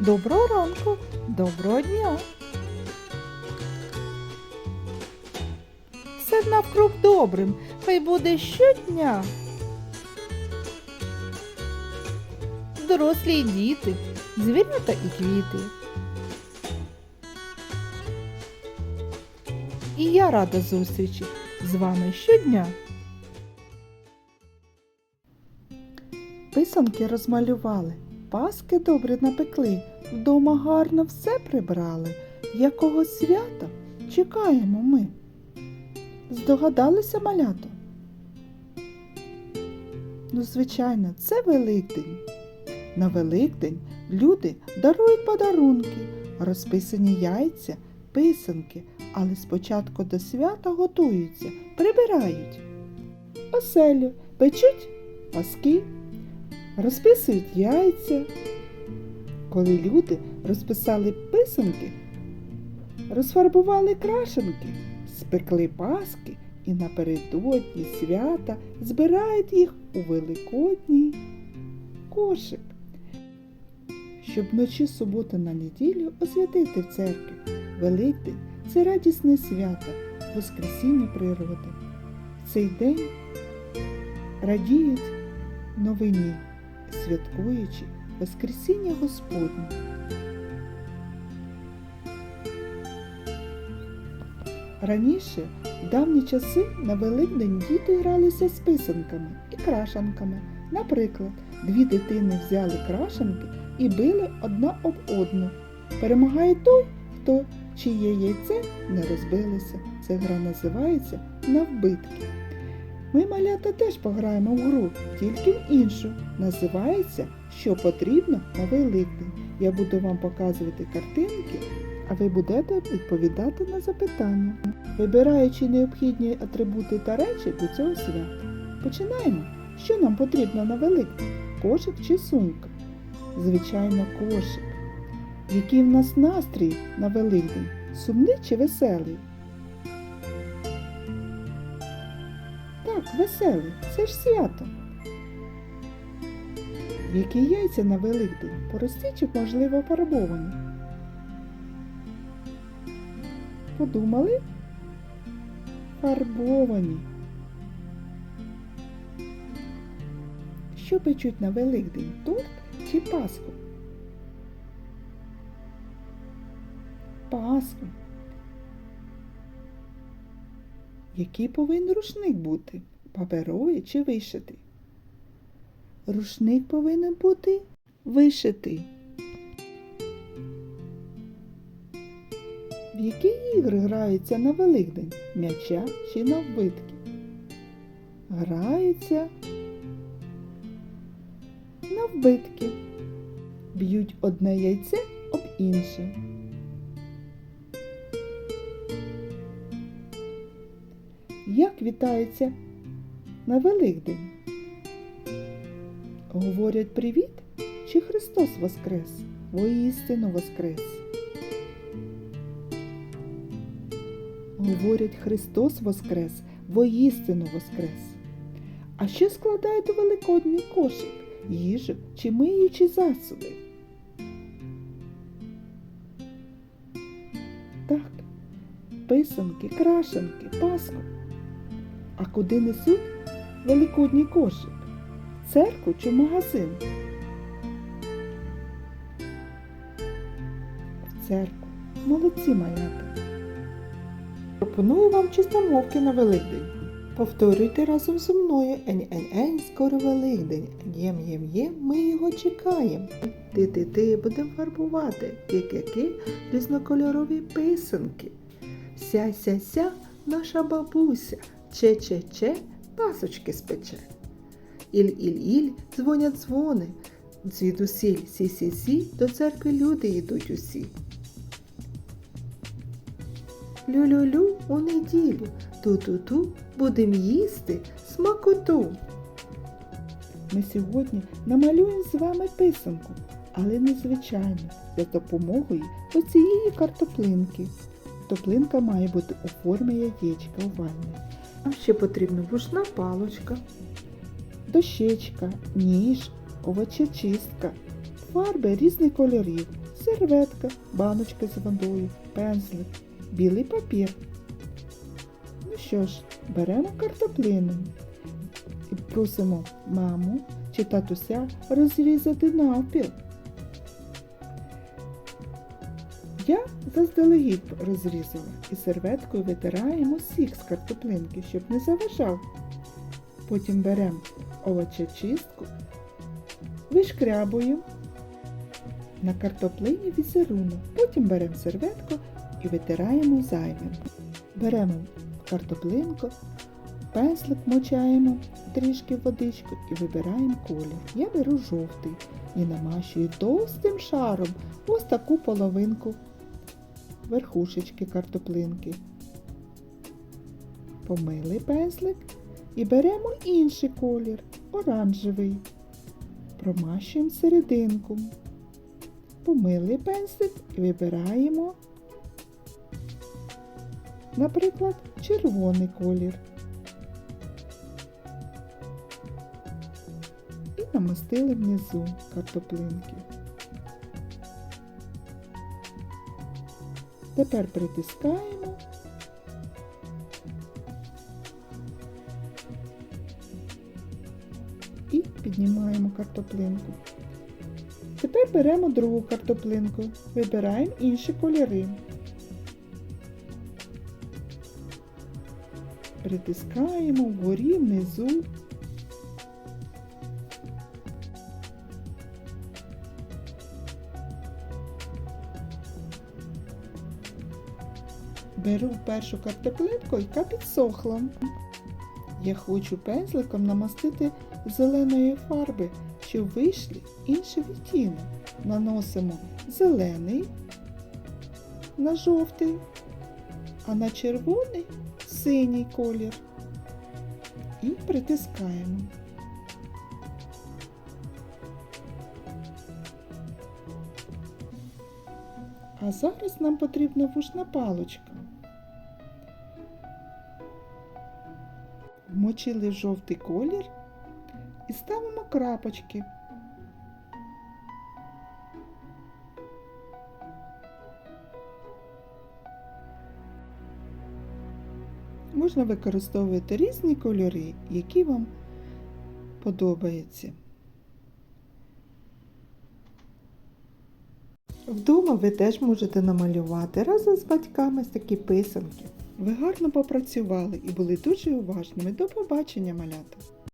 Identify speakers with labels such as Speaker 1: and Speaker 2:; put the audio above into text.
Speaker 1: Доброго ранку, доброго дня. Все навкруг добрим, хай буде щодня. Дорослі й діти, звірята і квіти. І я рада зустрічі з вами щодня. Писанки розмалювали, паски добре напекли, вдома гарно все прибрали. Якого свята чекаємо ми? Здогадалися малято? Ну, звичайно, це Великдень. На Великдень люди дарують подарунки, розписані яйця, писанки, але спочатку до свята готуються, прибирають. Оселю печуть паски, розписують яйця. Коли люди розписали писанки, розфарбували крашенки, спекли паски і напередодні свята збирають їх у великодній кошик. Щоб вночі суботи на неділю освятити в церкві. Великдень це радісне свято, Воскресіння природи. В цей день радіють новині, святкуючи Воскресіння Господнє. Раніше, в давні часи, на Великдень діти гралися з писанками і крашанками. Наприклад, дві дитини взяли крашанки і били одна об одну. Перемагає той, хто чиє яйце не розбилося. Ця гра називається навбитки. Ми, малята, теж пограємо в гру, тільки в іншу. Називається Що потрібно на Великдень. Я буду вам показувати картинки, а ви будете відповідати на запитання, вибираючи необхідні атрибути та речі до цього свята. Починаємо. Що нам потрібно на Великдень? Кошик чи сумка? Звичайно, кошик. Який в нас настрій на Великдень? Сумний чи веселий? Веселий. Це ж свято. Які яйця на Великдень? Прості чи, можливо, фарбовані? Подумали? Фарбовані. Що печуть на Великдень? Торт чи Пасху? Пасху. Який повинен рушник бути? Паперовий чи вишитий? Рушник повинен бути вишитий. В які ігри граються на Великдень? М'яча чи навбитки? Граються навбитки. Б'ють одне яйце об інше. Як вітаються на Великдень? Говорять привіт чи Христос Воскрес? Воістину Воскрес. Говорять Христос Воскрес, воістину Воскрес. А що складають у великодній кошик? Їжу чи миючі засоби? Так, писанки, крашенки, паску. А куди несуть великодній кошик? Церкву чи в магазин? В церкву. Молодці малята. Пропоную вам чистомовки на Великдень. Повторюйте разом зі мною ень-ень-ень, скоро Великдень. Єм-єм-єм, ми його чекаємо. Ти-ти-ти будемо фарбувати. Ки-ки-ки, різнокольорові писанки. Ся-ся-ся, наша бабуся. Че-че-че, пасочки спече. Іль-іль-іль, дзвонять дзвони. Звідусіль, сі-сі-сі, до церкви люди йдуть усі. Лю-лю-лю у неділю, ту-ту-ту, будем їсти смакоту. Ми сьогодні намалюємо з вами писанку, але незвичайно, за допомогою оцієї картоплинки. Картоплинка має бути у формі яєчка овальне. Нам ще потрібна рушна палочка, дощечка, ніж, овочечистка, фарби різних кольорів, серветка, баночка з водою, пензлик, білий папір. Ну що ж, беремо картоплину і просимо маму чи татуся розрізати навпіл. Я заздалегідь розрізала і серветкою витираємо сік з картоплинки, щоб не заважав. Потім беремо овочечистку, вишкрябуємо на картоплині візерунок. Потім беремо серветку і витираємо зайвим. Беремо картоплинку, пензлик мочаємо трішки водичку і вибираємо колір. Я беру жовтий і намащую товстим шаром ось таку половинку верхушечки картоплинки. Помили пензлик і беремо інший колір, оранжевий. Промащуємо серединку. Помили пензлик і вибираємо, наприклад, червоний колір. І намастили внизу картоплинки. Тепер притискаємо. І піднімаємо картоплинку. Тепер беремо другу картоплинку, вибираємо інші кольори. Притискаємо вгорі, внизу. Беру першу картоплинку, яка підсохла. Я хочу пензликом намастити зеленої фарби, щоб вийшли інші відтінок. Наносимо зелений на жовтий, а на червоний синій колір. І притискаємо. А зараз нам потрібна вушна паличка. Вмочили жовтий колір і ставимо крапочки. Можна використовувати різні кольори, які вам подобаються. Вдома ви теж можете намалювати разом з батьками такі писанки. Ви гарно попрацювали і були дуже уважними. До побачення, малята!